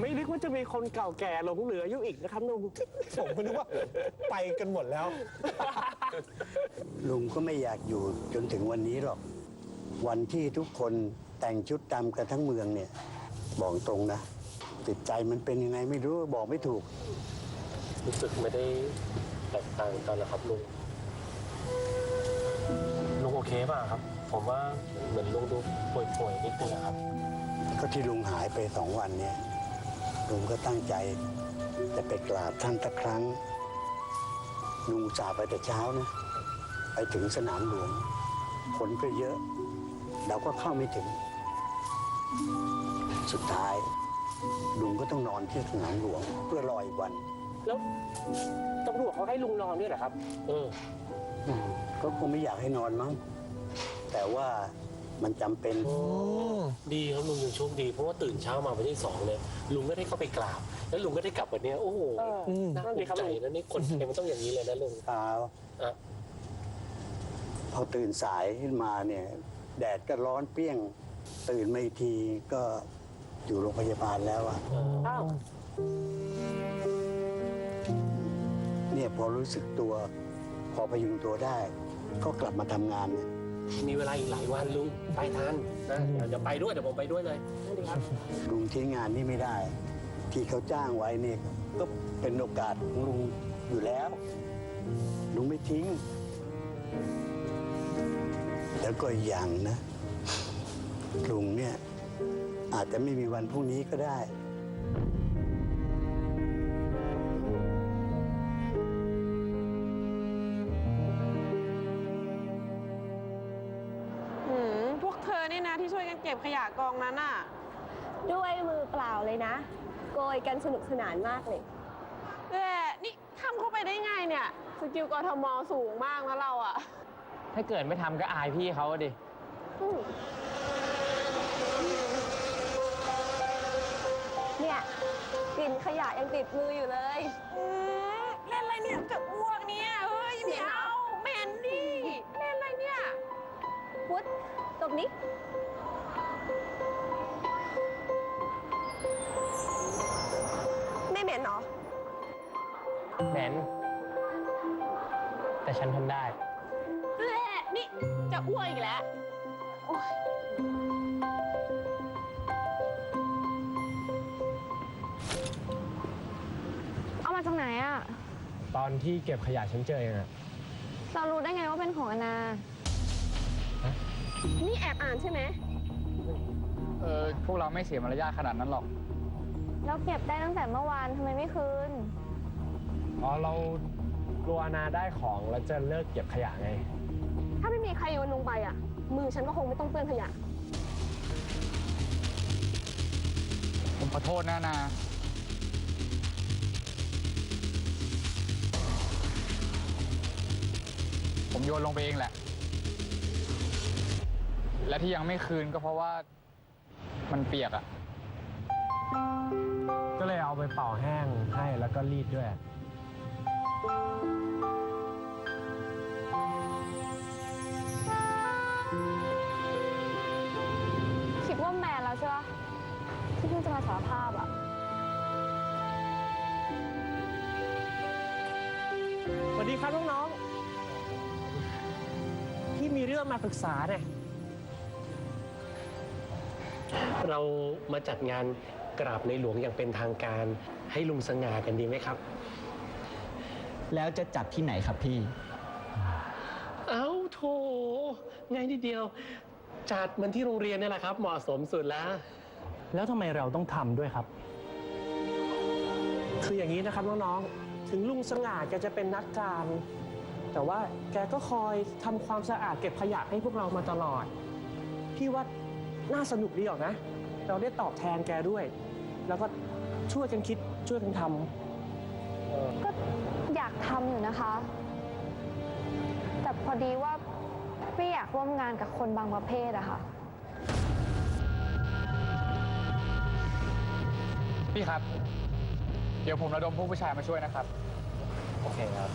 ไม่นึกว่าจะมีคนเก่าแก่หลงเหลืออยู่อีกนะครับลุง ผมก็นึกว่าไปกันหมดแล้ว ลุงก็ไม่อยากอยู่จนถึงวันนี้หรอก วันที่ทุกคนแต่งชุดดำกันทั้งเมืองเนี่ย บอกตรงนะจิตใจมันเป็นยังไงไม่รู้บอกไม่ถูก รู้สึกไม่ได้แตกต่างกันหรอครับลุง ลุงโอเคป่ะครับ ผมว่าเหมือนลุงดูป่วยๆนิดนึงนะครับ ก็ที่ลุงหายไปสองวันเนี่ย ลุงก็ตั้งใจ จะไปกราบท่านสักครั้งลุงอุตจ่าห์ไปแต่เช้านะ ไปถึงสนามหลวงคนก็เยอะ เราก็เข้าไม่ถึง สุดท้ายลุงก็ต้องนอนที่สนามหลวงเพื่อรออีกวัน แล้วตำรวจเขาให้ลุงนอนด้วยเหรอครับ เอออืมก็คงไม่อยากให้นอนมั้งแต่ว่า มันจำเป็น ดีครับลุงยังโชคดีเพราะว่าตื่นเช้ามาวันที่สองเนี่ยลุงก็ได้เข้าไปกราบ แล้วลุงก็ได้กลับวันเนี้ยโอ้โหเอออืน่านั่นภูดีครับมิใจลุงนะนี่คนไทยมันต้องอย่างนี้เลยนะลุงเปล่าอะ พอตื่นสายขึ้นมาเนี่ย แดดก็ร้อนเปรี้ยง ตื่นมาอีกทีก็อยู่โรงพยาบาลแล้วอะเอออ้าวเนี่ยพอรู้สึกตัว พอพยุงตัวได้ ก็กลับมาทำงานเนี่ย มีเวลาอีกหลายวันลุงไปทันนะเดี๋ยวจะไปด้วยเดี๋ยวผมไปด้วยเลยนั่นดีครับลุงทิ้งงานนี่ไม่ได้ ที่เขาจ้างไว้เนี่ยก็เป็นโอกาสของลุงอยู่แล้ว ลุงไม่ทิ้ง แล้วก็อีกอย่างนะลุงเนี่ยอาจจะไม่มีวันพรุ่งนี้ก็ได้ กันเก็บขยะกองนั้นน่ะ ด้วยมือเปล่าเลยนะ โกยกันสนุกสนานมากเลยแต่นี่ทำเข้าไปได้ไงเนี่ย สกิลกทมสูงมากนะเราอะถ้าเกิดไม่ทำก็อายพี่เขาอะดิ อืมเนี่ยกลิ่นขยะยังติดมืออยู่เลย อืมเล่นอะไรเนี่ยจะอ้วกเนี่ยเฮ้ยไม่เอาแมนดี้เล่นอะไรเนี่ย พุทธตบนี้ ไม่เหม็นเหรอแหมนแต่ฉันทนได้ แหละนี่จะอ้วกอีกแล้ว โอ๊ยเอามาจากไหนอะตอนที่เก็บขยะฉันเจอเองอะเรารู้ได้ไงว่าเป็นของอนา นี่แอบอ่านใช่ไหม เออพวกเราไม่เสียมารยาทขนาดนั้นหรอกแล้วเก็บได้ตั้งแต่เมื่อวานทำไมไม่คืน อ๋อเรากลัวนาได้ของแล้วจะเลิกเก็บขยะไง ถ้าไม่มีใครโยนลงไปอะ มือฉันก็คงไม่ต้องเปื้อนขยะ ผมขอโทษนะนา ผมโยนลงไปเองแหละ และที่ยังไม่คืนก็เพราะว่ามันเปียกอะก็เลยเอาไปเป่าแห้งให้แล้วก็รีดด้วย คิดว่าแมนแล้วใช่ปะที่เพิ่งจะมาสารภาพอะสวัสดีครับน้องๆพี่มีเรื่องมาปรึกษาเนี่ย เรามาจัดงานกราบในหลวงอย่างเป็นทางการ ให้ลุงสง่ากันดีไหมครับ แล้วจะจัดที่ไหนครับพี่ เอ้าโถง่ายนิดเดียว จัดมันที่โรงเรียนนี่แหละครับ เหมาะสมสุดแล้ว แล้วทำไมเราต้องทำด้วยครับ คืออย่างนี้นะครับน้องๆ ถึงลุงสง่าแกจะเป็นนักการ แต่ว่าแกก็คอยทำความสะอาดเก็บขยะให้พวกเรามาตลอด พี่ว่า น่าสนุกดีออกนะ เราได้ตอบแทนแกด้วย แล้วก็ช่วยกันคิดช่วยกันทำก็อยากทำอยู่นะคะ แต่พอดีว่าไม่อยากร่วมงานกับคนบางประเภทอะค่ะ พี่ครับ เดี๋ยวผมระดมพวกผู้ชายมาช่วยนะครับ โอเคครับ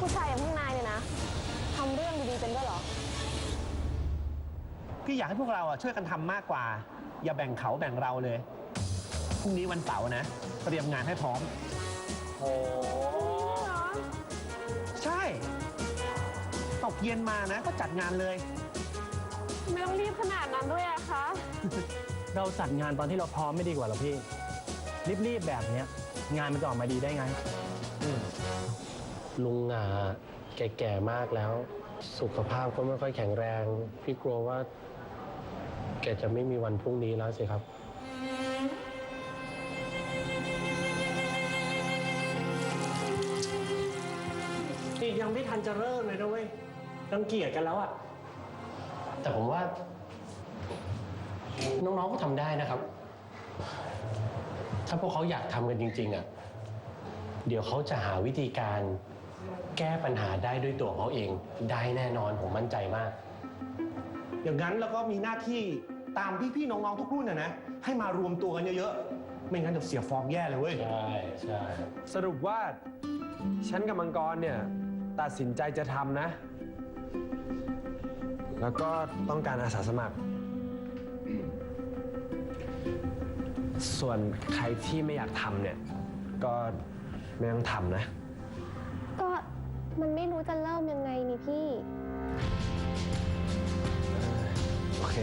ผู้ชายอย่างพวกนายเนี่ยนะทำเรื่องดีๆเป็นด้วยเหรอ พี่อยากให้พวกเราอะช่วยกันทำมากกว่า อย่าแบ่งเขาแบ่งเราเลยพรุ่งนี้วันเสาร์นะ เตรียมงานให้พร้อม โอ้ใช่ ตกเย็นมานะ ก็จัดงานเลยไม่ต้องรีบขนาดนั้นด้วยอะคะ เราจัดงานตอนที่เราพร้อมไม่ดีกว่าเหรอพี่ รีบๆแบบเนี้ย งานมันจะออกมาดีได้ไง ลุงอะแก่ๆมากแล้ว สุขภาพก็ไม่ค่อยแข็งแรง พี่กลัวว่า แกจะไม่มีวันพรุ่งนี้แล้วสิครับ นี่ยังไม่ทันจะเริ่มเลยนะเว้ยรังเกียจกันแล้วอะแต่ผมว่า น้องๆก็ทำได้นะครับ ถ้าพวกเขาอยากทำกันจริง ๆอะเดี๋ยวเขาจะหาวิธีการ แก้ปัญหาได้ด้วยตัวเขาเอง ได้แน่นอนผมมั่นใจมาก อย่างนั้นแล้วก็มีหน้าที่ตามพี่ๆน้องๆทุกรุ่นนะนะ ให้มารวมตัวกันเยอะๆ ไม่งั้นเดี๋ยวเสียฟอร์มแย่เลยเว้ย ใช่ใช่สรุปว่าฉันกับมังกรเนี่ย ตัดสินใจจะทำนะ แล้วก็ต้องการอาสาสมัคร ส่วนใครที่ไม่อยากทำเนี่ย ก็ไม่ต้องทำนะก็ มันไม่รู้จะเริ่มยังไงนี่พี่ โอเค